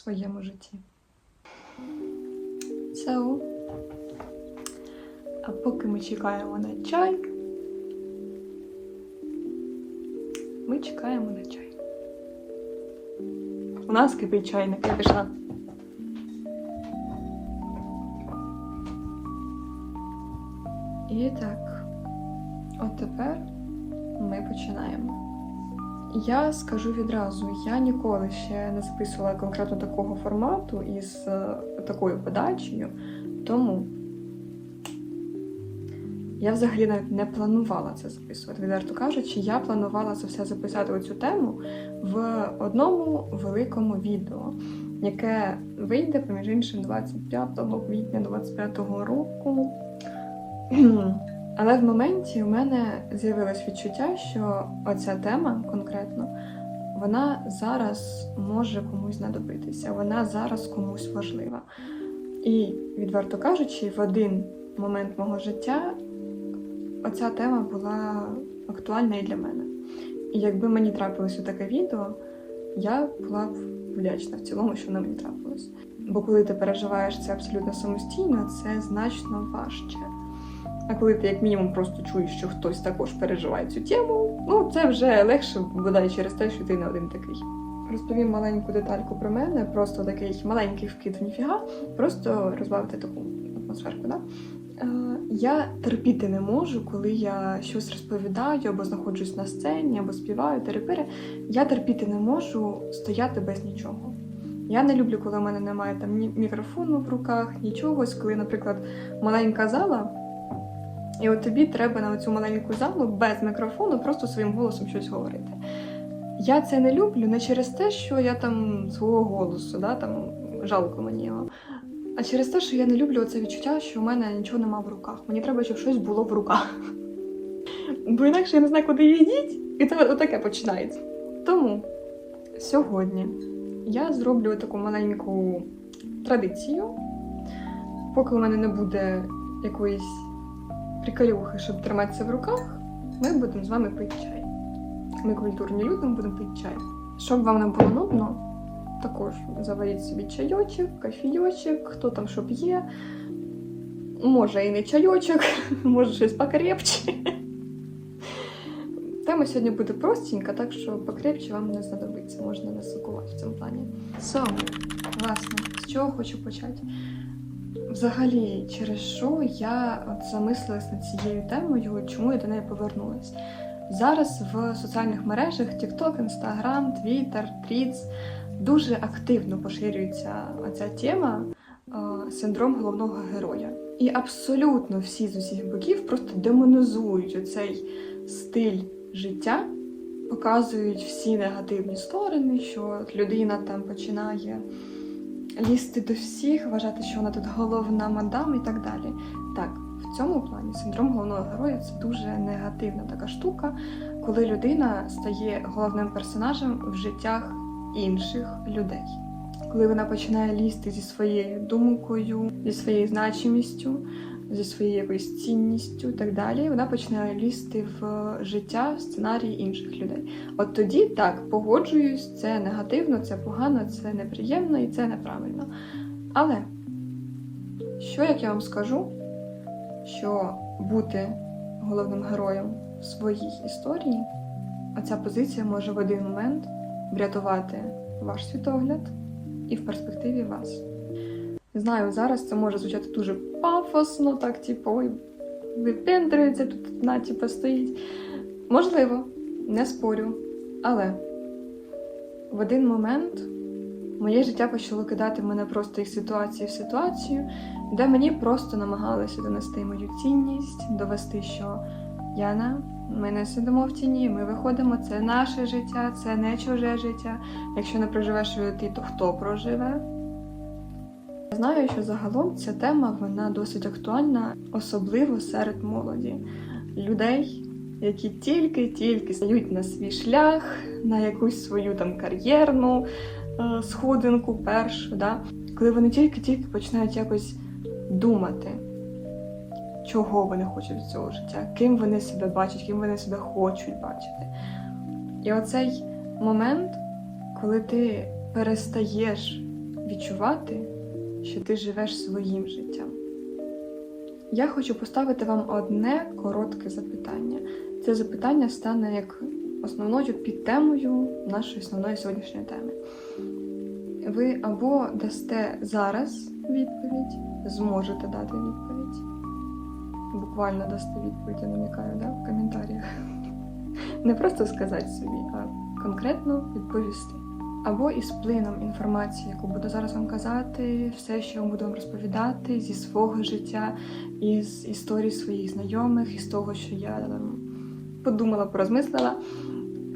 своєму житті. So. А поки ми чекаємо на чай, ми чекаємо на чай. У нас кипить чайник, я пішла. І так, от тепер ми починаємо. Я скажу відразу, я ніколи ще не записувала конкретно такого формату із е, такою подачею, тому я взагалі навіть не планувала це записувати. Відверто кажучи, я планувала це все записати оцю тему в одному великому відео, яке вийде, поміж іншим, 25 квітня 25-го року. Але в моменті у мене з'явилось відчуття, що оця тема конкретно, вона зараз може комусь знадобитися, вона зараз комусь важлива. І, відверто кажучи, в один момент мого життя оця тема була актуальна і для мене. І якби мені трапилося таке відео, я була б вдячна в цілому, що воно мені трапилось. Бо коли ти переживаєш це абсолютно самостійно, це значно важче. А коли ти, як мінімум, просто чуєш, що хтось також переживає цю тему, ну це вже легше бодай через те, що ти не один такий. Розповім маленьку детальку про мене, просто такий маленький вкид в ніфіга, просто розбавити таку атмосферку. Да? Е, я терпіти не можу, коли я щось розповідаю, або знаходжусь на сцені, або співаю, терепири. Я терпіти не можу стояти без нічого. Я не люблю, коли в мене немає там ні мікрофону в руках, нічого. Ось Коли, наприклад, маленька зала, і от тобі треба на цю маленьку залу без мікрофону просто своїм голосом щось говорити. Я це не люблю не через те, що я там свого голосу, да, там жалко мені його. А через те, що я не люблю це відчуття, що в мене нічого нема в руках. Мені треба, щоб щось було в руках. Бо інакше я не знаю, куди її діть, і це отаке починається. Тому сьогодні я зроблю таку маленьку традицію. Поки у мене не буде якоїсь приколюхи, щоб триматися в руках, ми будемо з вами пити чай. Ми культурні люди, ми будемо пити чай. Щоб вам не було нудно, також заваріть собі чайочок, кофійочок, хто там що п'є. Може і не чайочок, може щось покрепче. Тема сьогодні буде простенька, так що покрепче вам не знадобиться, можна не сокувати в цьому плані. So, власне, з чого хочу почати? Взагалі, через що я от замислилась над цією темою, чому я до неї повернулась? Зараз в соціальних мережах TikTok, Instagram, Twitter, Threads дуже активно поширюється ця тема е, синдром головного героя. І абсолютно всі з усіх боків просто демонізують оцей стиль життя, показують всі негативні сторони, що людина там починає лізти до всіх, вважати, що вона тут головна мадам і так далі. Так, в цьому плані синдром головного героя це дуже негативна така штука, коли людина стає головним персонажем в життях інших людей. Коли вона починає лізти зі своєю думкою, зі своєю значимістю, зі своєю якоюсь цінністю і так далі, вона починає лізти в життя, в сценарії інших людей. От тоді так, погоджуюсь, це негативно, це погано, це неприємно і це неправильно. Але що як я вам скажу, що бути головним героєм в своїй історії, оця позиція може в один момент врятувати ваш світогляд і в перспективі вас. Знаю, зараз це може звучати дуже пафосно, так, типу, ой, випендрюється, тут одна, типу, стоїть. Можливо, не спорю. Але в один момент моє життя почало кидати мене просто із ситуації в ситуацію, де мені просто намагалися донести мою цінність, довести, що Яна, ми не сидимо в тіні, ми виходимо, це наше життя, це не чуже життя. Якщо не проживеш ти, то хто проживе? Знаю, що загалом ця тема вона досить актуальна, особливо серед молоді людей, які тільки-тільки стають на свій шлях, на якусь свою там кар'єрну е, сходинку першу, да? коли вони тільки-тільки починають якось думати, чого вони хочуть від цього життя, ким вони себе бачать, ким вони себе хочуть бачити. І оцей момент, коли ти перестаєш відчувати, що ти живеш своїм життям. Я хочу поставити вам одне коротке запитання. Це запитання стане як основною підтемою нашої основної сьогоднішньої теми. Ви або дасте зараз відповідь, зможете дати відповідь. Буквально дасте відповідь, я намікаю, да, в коментарях. Не просто сказати собі, а конкретно відповісти. Або із плином інформації, яку буду зараз вам казати, все, що я буду вам розповідати зі свого життя, із історій своїх знайомих, із того, що я там подумала, порозмислила,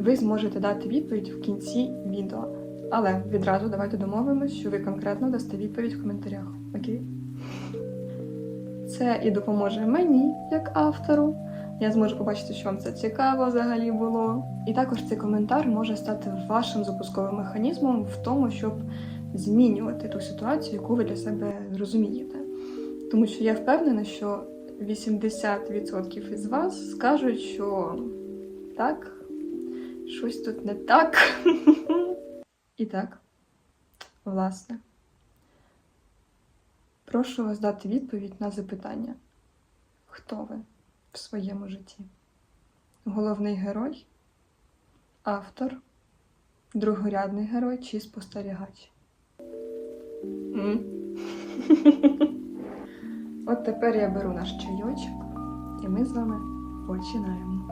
ви зможете дати відповідь в кінці відео. Але відразу давайте домовимось, що ви конкретно дасте відповідь в коментарях. Окей? Це і допоможе мені, як автору. Я зможу побачити, що вам це цікаво взагалі було. І також цей коментар може стати вашим запусковим механізмом в тому, щоб змінювати ту ситуацію, яку ви для себе розумієте. Тому що я впевнена, що 80% із вас скажуть, що так, щось тут не так. І так, власне, прошу вас дати відповідь на запитання: хто ви в своєму житті? Головний герой, автор, другорядний герой чи спостерігач? От тепер я беру наш чайочок, і ми з вами починаємо.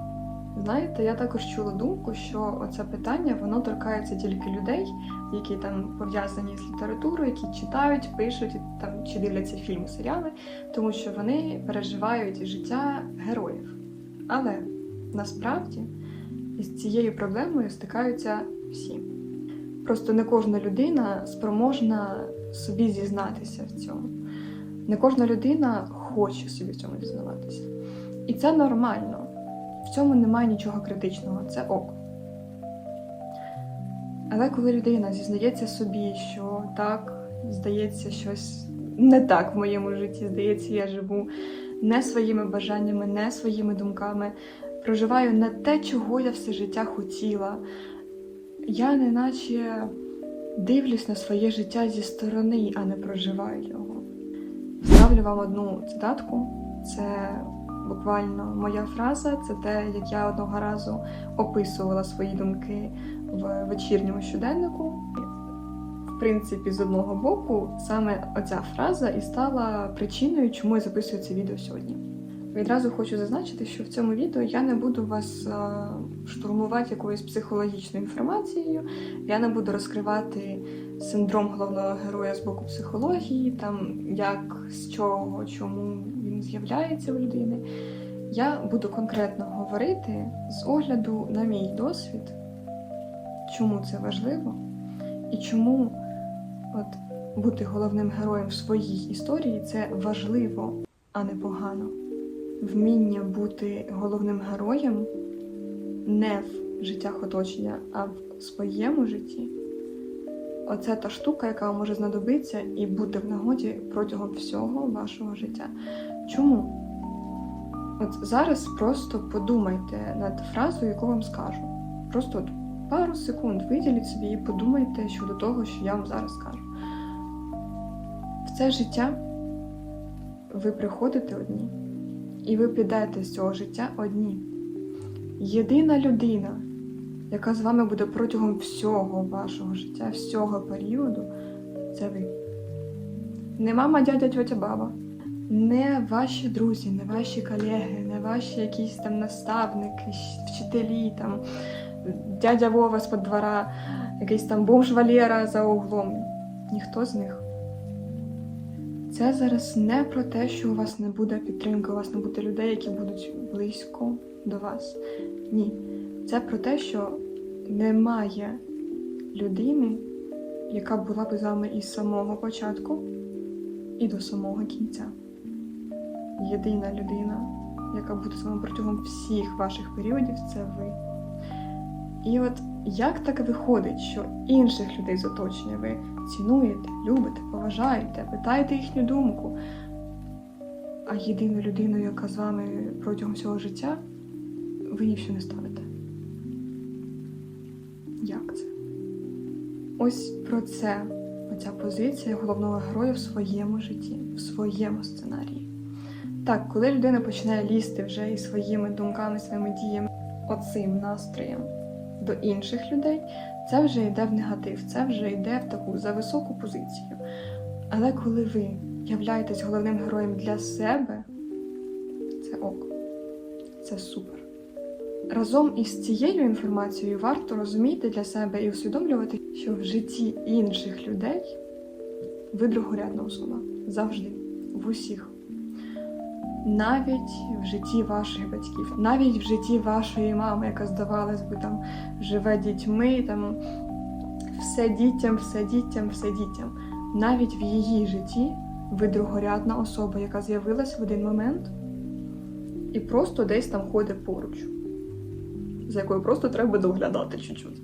Знаєте, я також чула думку, що оце питання воно торкається тільки людей, які там пов'язані з літературою, які читають, пишуть там чи дивляться фільми, серіали, тому що вони переживають життя героїв. Але насправді із цією проблемою стикаються всі. Просто не кожна людина спроможна собі зізнатися в цьому. Не кожна людина хоче собі в цьому зізнаватися. І це нормально. В цьому немає нічого критичного, це ок. Але коли людина зізнається собі, що так, здається, щось не так в моєму житті, здається, я живу не своїми бажаннями, не своїми думками, проживаю не те, чого я все життя хотіла. Я неначе дивлюсь на своє життя зі сторони, а не проживаю його. Ставлю вам одну цитатку. Це буквально моя фраза, це те, як я одного разу описувала свої думки в вечірньому щоденнику. В принципі, з одного боку, саме оця фраза і стала причиною, чому я записую це відео сьогодні. Відразу хочу зазначити, що в цьому відео я не буду вас е, штурмувати якоюсь психологічною інформацією, я не буду розкривати синдром головного героя з боку психології, там як, з чого, чому з'являється у людини. Я буду конкретно говорити з огляду на мій досвід, чому це важливо, і чому от, бути головним героєм в своїй історії це важливо, а не погано. Вміння бути головним героєм не в життях оточення, а в своєму житті. Оце та штука, яка може знадобитися і бути в нагоді протягом всього вашого життя. Чому? От зараз просто подумайте над фразою, яку вам скажу. Просто от пару секунд виділіть собі і подумайте щодо того, що я вам зараз скажу. В це життя ви приходите одні, і ви підете з цього життя одні. Єдина людина, яка з вами буде протягом всього вашого життя, всього періоду, це ви. Не мама, дядя, тьотя, баба, не ваші друзі, не ваші колеги, не ваші якісь там наставники, вчителі, там, дядя Вова з двора, якийсь там бомж Валера за углом. Ніхто з них. Це зараз не про те, що у вас не буде підтримки, у вас не буде людей, які будуть близько до вас. Ні. Це про те, що немає людини, яка була б з вами із самого початку і до самого кінця. Єдина людина, яка буде з вами протягом всіх ваших періодів, це ви. І от як так виходить, що інших людей з оточення ви цінуєте, любите, поважаєте, питаєте їхню думку, а єдину людину, яка з вами протягом всього життя, ви ні в що не ставите. Як це? Ось про це ця позиція головного героя в своєму житті, в своєму сценарії. Так, коли людина починає лізти вже і своїми думками, своїми діями, оцим настроєм до інших людей, це вже йде в негатив, це вже йде в таку за високу позицію. Але коли ви являєтесь головним героєм для себе, це ок. Це супер. Разом із цією інформацією варто розуміти для себе і усвідомлювати, що в житті інших людей ви другорядна особа. Завжди, в усіх. Навіть в житті ваших батьків, навіть в житті вашої мами, яка, здавалось би, там живе дітьми, там все дітям, все дітям, все дітям. Навіть в її житті ви другорядна особа, яка з'явилась в один момент і просто десь там ходить поруч, за якою просто треба доглядати чуть-чуть.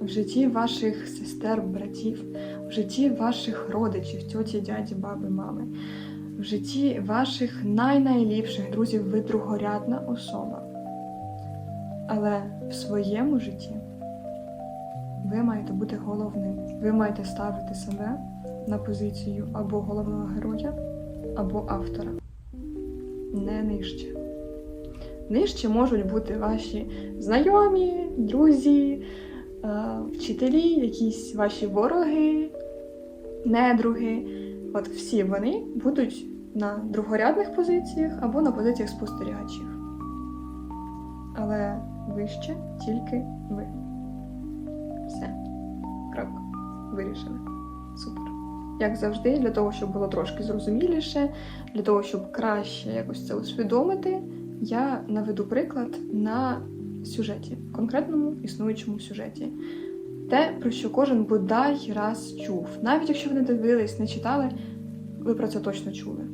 В житті ваших сестер, братів, в житті ваших родичів, тьоті, дяді, баби, мами, в житті ваших най-найліпших друзів ви другорядна особа. Але в своєму житті ви маєте бути головним. Ви маєте ставити себе на позицію або головного героя, або автора. Не нижче. Нижче можуть бути ваші знайомі, друзі, е, вчителі, якісь ваші вороги, недруги. От всі вони будуть на другорядних позиціях або на позиціях спостерігачів. Але вище тільки ви. Все. Крапка. Вирішили. Супер. Як завжди, для того, щоб було трошки зрозуміліше, для того, щоб краще якось це усвідомити, я наведу приклад на сюжеті, конкретному існуючому сюжеті. Те, про що кожен бодай раз чув. Навіть якщо ви не дивились, не читали, ви про це точно чули.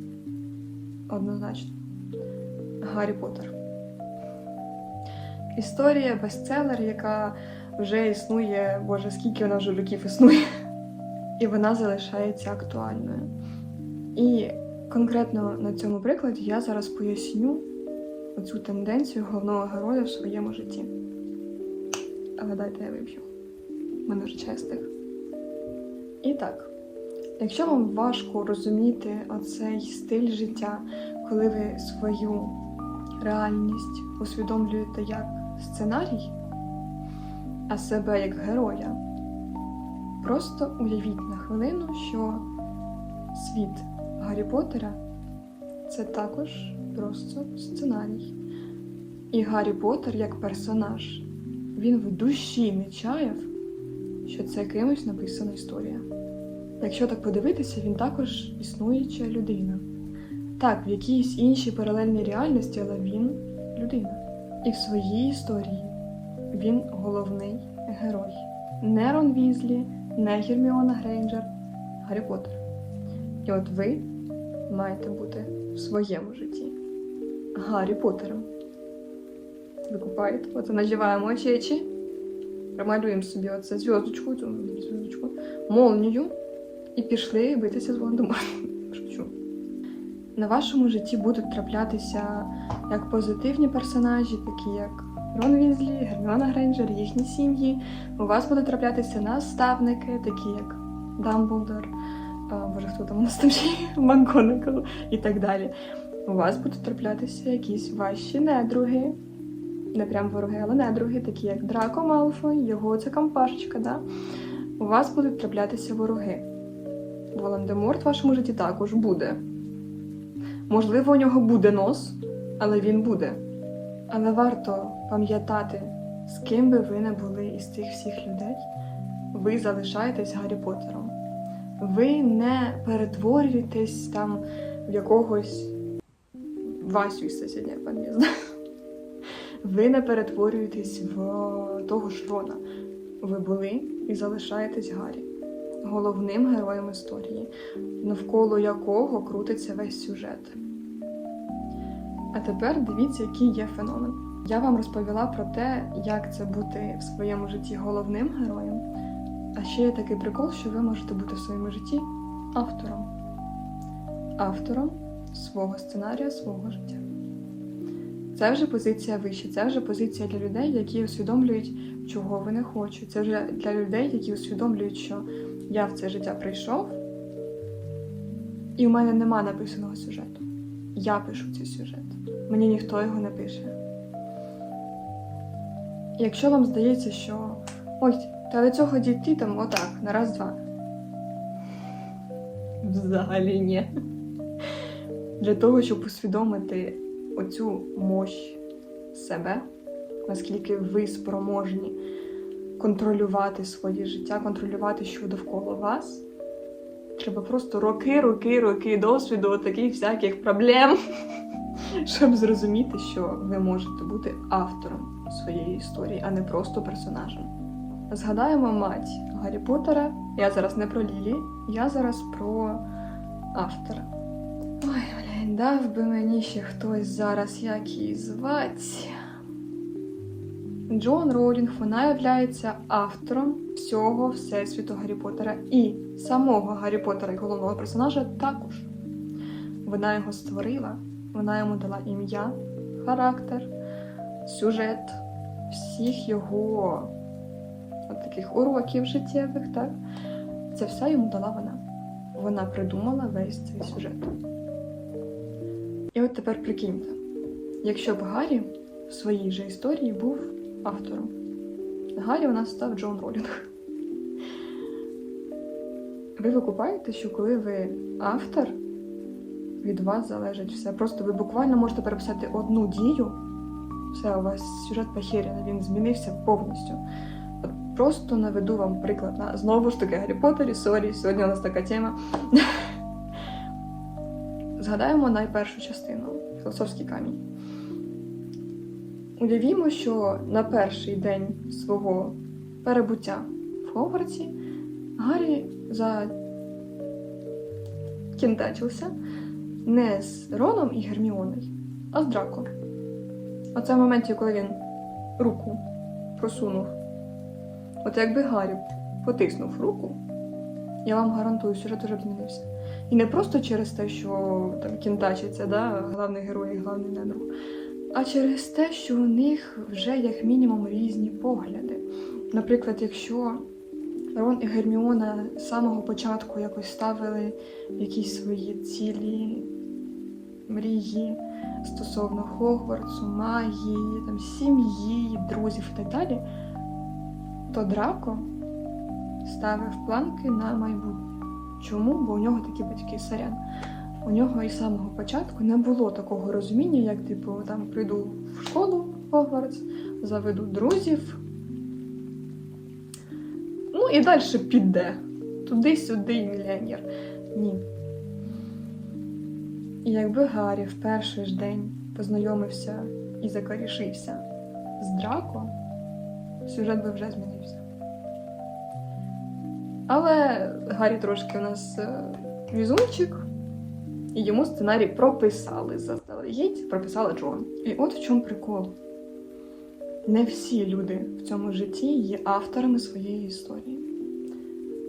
Однозначно. Гаррі Поттер. Історія бестселер, яка вже існує, боже, скільки вона вже років існує, і вона залишається актуальною. І конкретно на цьому прикладі я зараз поясню оцю тенденцію головного героя в своєму житті. Але дайте я вип'ю. Мене вже чай стих. І так, якщо вам важко розуміти оцей стиль життя, коли ви свою реальність усвідомлюєте як сценарій, а себе як героя, просто уявіть на хвилину, що світ Гаррі Поттера це також просто сценарій. І Гаррі Поттер як персонаж, він в душі не чаяв, що це кимось написана історія. Якщо так подивитися, він також існуюча людина. Так, в якійсь іншій паралельній реальності, але він людина. І в своїй історії він головний герой. Не Рон Візлі, не Герміона Грейнджер, Гаррі Поттер. І от ви маєте бути в своєму житті Гаррі Поттером. Викупаєте? Оце надіваємо очі, промалюємо собі оце зв'язочку, цю зв'язочку, молнію і пішли битися з Волан-де-Мортом. Шучу. На вашому житті будуть траплятися як позитивні персонажі, такі як Рон Візлі, Герміона Грейнджер, їхні сім'ї. У вас будуть траплятися наставники, такі як Дамблдор, боже, хто там у нас там ще? МакГонагал і так далі. У вас будуть траплятися якісь ваші недруги, не прям вороги, але недруги, такі як Драко Малфой, його це компашечка, да? У вас будуть траплятися вороги. Волан-де-Морт в вашому житті також буде. Можливо, у нього буде нос, але він буде. Але варто пам'ятати, з ким би ви не були із цих всіх людей, ви залишаєтесь Гаррі Поттером. Ви не перетворюєтесь там в якогось Васю із сусіднього під'їзду. Ви не перетворюєтесь в того ж Рона. Ви були і залишаєтесь Гаррі, головним героєм історії, навколо якого крутиться весь сюжет. А тепер дивіться, який є феномен. Я вам розповіла про те, як це бути в своєму житті головним героєм. А ще є такий прикол, що ви можете бути в своєму житті автором. Автором свого сценарія, свого життя. Це вже позиція вища, це вже позиція для людей, які усвідомлюють, чого вони хочуть. Це вже для людей, які усвідомлюють, що я в це життя прийшов, і у мене нема написаного сюжету. Я пишу цей сюжет. Мені ніхто його не пише. І Якщо вам здається, що ой, та до цього дійти там отак, на раз-два. Взагалі ні. Для того, щоб усвідомити оцю мощь себе, наскільки ви спроможні контролювати своє життя, контролювати, що довкола вас. Треба просто роки, роки, роки досвіду, таких всяких проблем, щоб зрозуміти, що ви можете бути автором своєї історії, а не просто персонажем. Згадаємо мать Гаррі Поттера. Я зараз не про Лілі, я зараз про автора. Ой, блін, дав би мені ще хтось зараз, як її звать. Джон Роулінг, вона являється автором всього Всесвіту Гаррі Поттера і самого Гаррі Поттера, як головного персонажа, також. Вона його створила, вона йому дала ім'я, характер, сюжет, всіх його от таких уроків життєвих, так? Це все йому дала вона. Вона придумала весь цей сюжет. І от тепер прикиньте, якщо б Гаррі в своїй же історії був автором. Гаррі у нас став Джон Ролінг. Ви викупаєте, що коли ви автор, від вас залежить все. Просто ви буквально можете переписати одну дію, все, у вас сюжет похеряний, він змінився повністю. От просто наведу вам приклад на знову ж таки Гаррі Поттері, сорі, сьогодні у нас така тема. Згадаємо найпершу частину філософський камінь. Уявімо, що на перший день свого перебуття в Хогвартсі Гаррі закінтачився не з Роном і Герміоною, а з Драко. Оце в моменті, коли він руку просунув. От якби Гаррі потиснув руку, я вам гарантую, сюжет уже б змінився. І не просто через те, що там кінтачиться, да, головний герой і головний недруг, а через те, що у них вже як мінімум різні погляди. Наприклад, якщо Рон і Герміона з самого початку якось ставили якісь свої цілі, мрії стосовно Хогвартсу, магії, там, сім'ї, друзів і так далі, то Драко ставив планки на майбутнє. Чому? Бо у нього такі батьки сорян. У нього із самого початку не було такого розуміння, як типу там прийду в школу Хогвартс, заведу друзів. Ну і далі піде. Туди-сюди мільйонер. Ні. І якби Гаррі в перший ж день познайомився і закорішився з Драко, сюжет би вже змінився. Але Гаррі трошки у нас е, візунчик, і йому сценарій прописали заздалегідь, прописала Джон. І от в чому прикол. Не всі люди в цьому житті є авторами своєї історії.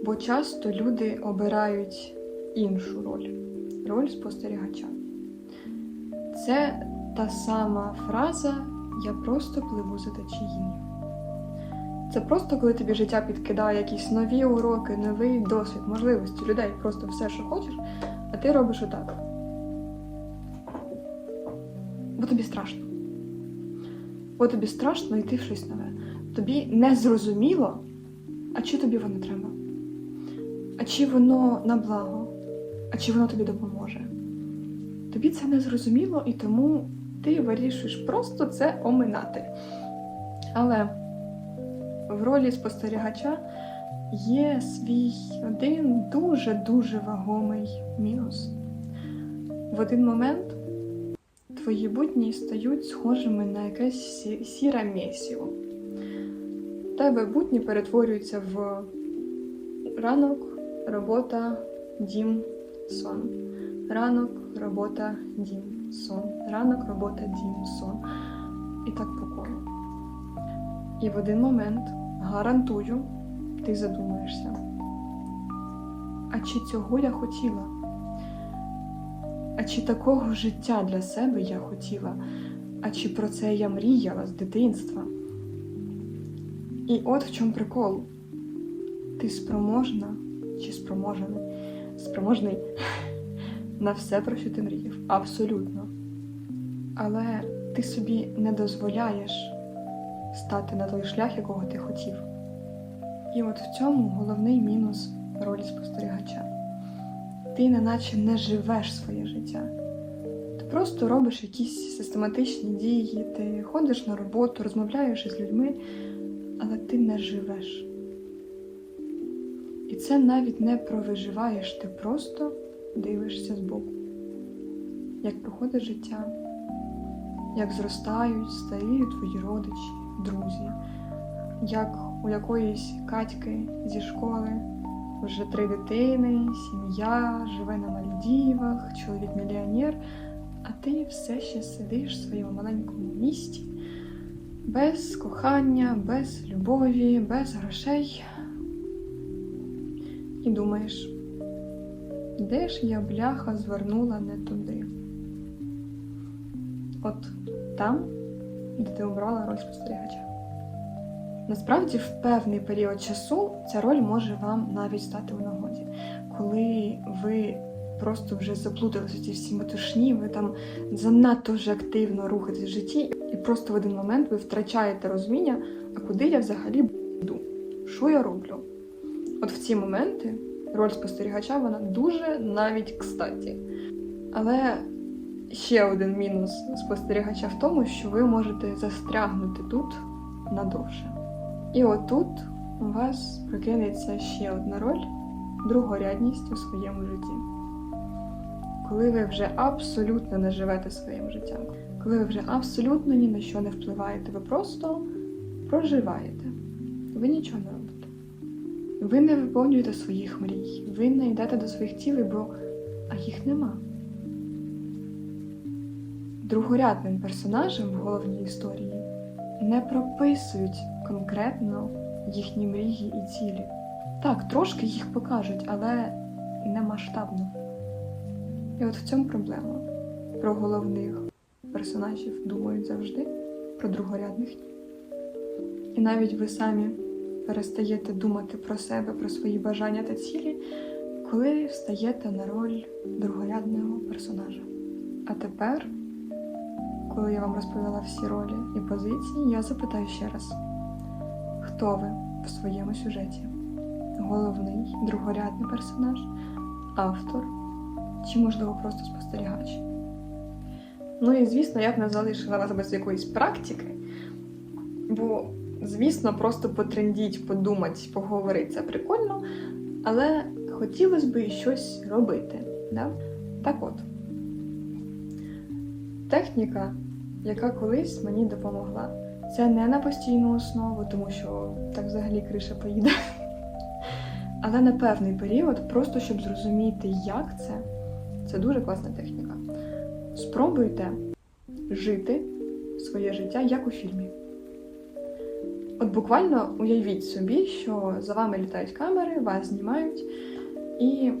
Бо часто люди обирають іншу роль роль спостерігача. Це та сама фраза Я просто пливу за течією. Це просто коли тобі життя підкидає якісь нові уроки, новий досвід, можливості людей, просто все, що хочеш, а ти робиш отак. Бо тобі страшно. Бо тобі страшно йти в щось нове. Тобі не зрозуміло, а чи тобі воно треба? А чи воно на благо? А чи воно тобі допоможе? Тобі це не зрозуміло, і тому ти вирішуєш просто це оминати. Але в ролі спостерігача є свій один дуже-дуже вагомий мінус. В один момент твої будні стають схожими на якесь сіре місіво. Тебе будні перетворюються в ранок, робота, дім, сон. Ранок, робота, дім, сон. Ранок, робота, дім, сон. І так по колу. І в один момент, гарантую, ти задумаєшся. А чи цього я хотіла? А чи такого життя для себе я хотіла? а чи про це я мріяла з дитинства. І от в чому прикол. Ти спроможна чи спроможений, спроможний на все, про що ти мріяв. Абсолютно. Але ти собі не дозволяєш стати на той шлях, якого ти хотів. І от в цьому головний мінус ролі спостерігача. Ти неначе не живеш своє життя. Ти просто робиш якісь систематичні дії, ти ходиш на роботу, розмовляєш із людьми, але ти не живеш. І це навіть не про виживаєш, ти просто дивишся збоку. Як проходить життя, як зростають, старіють твої родичі, друзі, як у якоїсь катьки зі школи вже три дитини, сім'я, живе на Мальдівах, чоловік мільйонер, а ти все ще сидиш в своєму маленькому місті без кохання, без любові, без грошей. І думаєш, де ж я бляха звернула не туди? От там, де ти обрала роль спостерігача. Насправді, в певний період часу ця роль може вам навіть стати у нагоді, коли ви просто вже заплуталися в цій всі метушні, ви там занадто вже активно рухаєтесь в житті, і просто в один момент ви втрачаєте розуміння, а куди я взагалі йду, що я роблю. От в ці моменти роль спостерігача вона дуже навіть кстаті. Але ще один мінус спостерігача в тому, що ви можете застрягнути тут надовше. І отут у вас прокинеться ще одна роль другорядність у своєму житті. Коли ви вже абсолютно не живете своїм життям, коли ви вже абсолютно ні на що не впливаєте, ви просто проживаєте, ви нічого не робите. Ви не виповнюєте своїх мрій, ви не йдете до своїх цілей, бо а їх нема. Другорядним персонажем в головній історії не прописують конкретно їхні мрії і цілі. Так, трошки їх покажуть, але не масштабно. І от в цьому проблема. Про головних персонажів думають завжди, про другорядних. І навіть ви самі перестаєте думати про себе, про свої бажання та цілі, коли встаєте на роль другорядного персонажа. А тепер, коли я вам розповіла всі ролі і позиції, я запитаю ще раз: хто в своєму сюжеті? Головний, другорядний персонаж, автор чи, можливо, просто спостерігач? Ну і звісно, я б не залишила вас без якоїсь практики, бо, звісно, просто потрендіть, подумати, поговорити це прикольно, але хотілося б і щось робити. Да? Так от. Техніка, яка колись мені допомогла. Це не на постійну основу, тому що так взагалі криша поїде. Але на певний період, просто щоб зрозуміти, як це, це дуже класна техніка. Спробуйте жити своє життя як у фільмі. От буквально уявіть собі, що за вами літають камери, вас знімають, і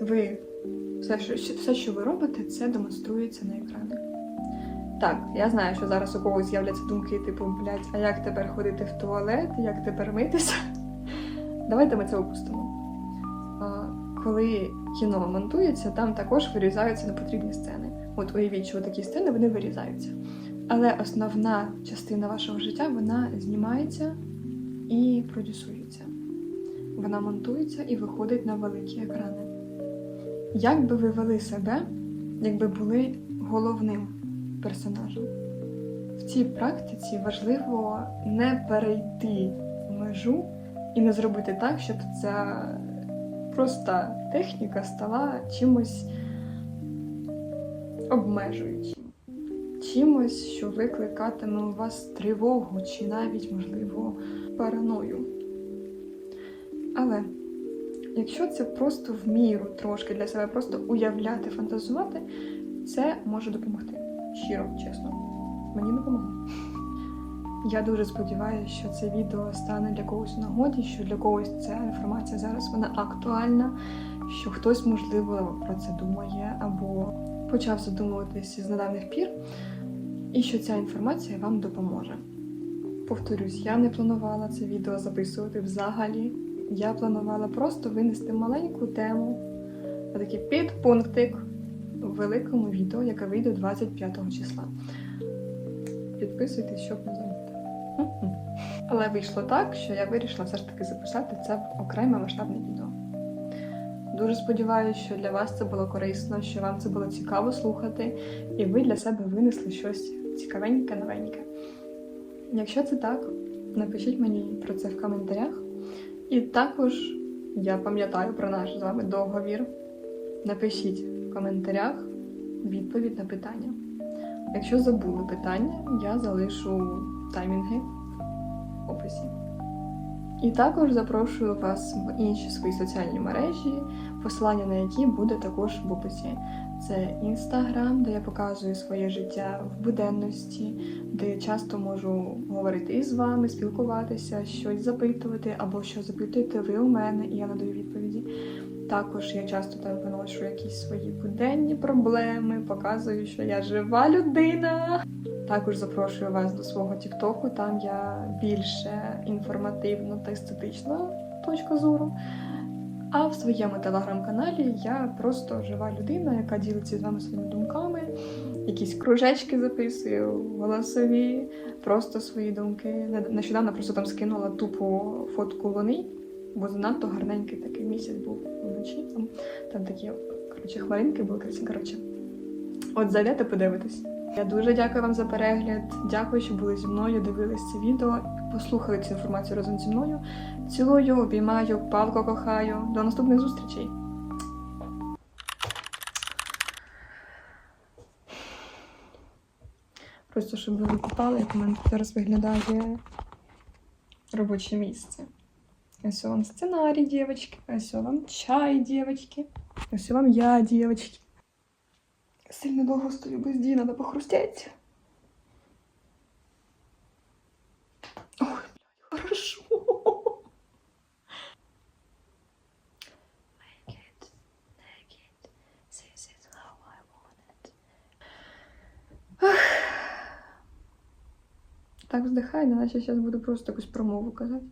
ви все, що, ви робите, це демонструється на екрані. Так, я знаю, що зараз у когось з'являться думки, типу, блядь, а як тепер ходити в туалет, як тепер митися? Давайте ми це опустимо. Коли кіно монтується, там також вирізаються непотрібні сцени. От уявіть, що такі сцени вони вирізаються. Але основна частина вашого життя вона знімається і продюсується. Вона монтується і виходить на великі екрани. Як би ви вели себе, якби були головним персонажем? В цій практиці важливо не перейти межу і не зробити так, щоб ця проста техніка стала чимось обмежуючим, чимось, що викликатиме у вас тривогу чи навіть, можливо, параною. Але якщо це просто в міру трошки для себе, просто уявляти, фантазувати, це може допомогти. Щиро, чесно, мені допомогло. Я дуже сподіваюся, що це відео стане для когось у нагоді, що для когось ця інформація зараз вона актуальна, що хтось, можливо, про це думає або почав задумуватись з недавніх пір. і що ця інформація вам допоможе. Повторюсь, я не планувала це відео записувати взагалі. Я планувала просто винести маленьку тему, такий підпунктик в великому відео, яке вийде 25 числа. Підписуйтесь, щоб не забути. Але вийшло так, що я вирішила все ж таки записати це в окреме масштабне відео. Дуже сподіваюся, що для вас це було корисно, що вам це було цікаво слухати, і ви для себе винесли щось цікавеньке, новеньке. Якщо це так, напишіть мені про це в коментарях. І також я пам'ятаю про наш з вами договір. Напишіть коментарях відповідь на питання. Якщо забули питання, я залишу таймінги в описі. І також запрошую вас в інші свої соціальні мережі, посилання на які буде також в описі. Це інстаграм, де я показую своє життя в буденності, де я часто можу говорити із вами, спілкуватися, щось запитувати, або що запитуєте ви у мене, і я надаю відповіді. Також я часто там виношу якісь свої буденні проблеми, показую, що я жива людина. Також запрошую вас до свого Тіктоку, там я більше інформативно та естетична точка зору. А в своєму телеграм-каналі я просто жива людина, яка ділиться з вами своїми думками, якісь кружечки записую, голосові, просто свої думки. Не- Нещодавно просто там скинула тупу фотку луни, бо занадто гарненький такий місяць був вночі. Там, там такі коротше, хмаринки були красиві. Коротше. От зайдете, подивитесь. Я дуже дякую вам за перегляд. Дякую, що були зі мною, дивились це відео, послухали цю інформацію разом зі мною. Цілую, обіймаю, палко кохаю. До наступних зустрічей. Просто щоб ви викупали, як у мене зараз виглядає робоче місце. Ось вам сценарій, дівчатки, ось вам чай, дівчатки, ось вам я, дівчатки. Сильно довго стою без дій, треба похрустеть. Ой, блядь, хорошо. Make it naked. This is how I want it. Так вздихай, неначе зараз буду просто якусь промову казати.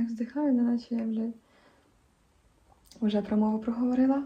Так здихаю, неначе я, вже, вже промову проговорила.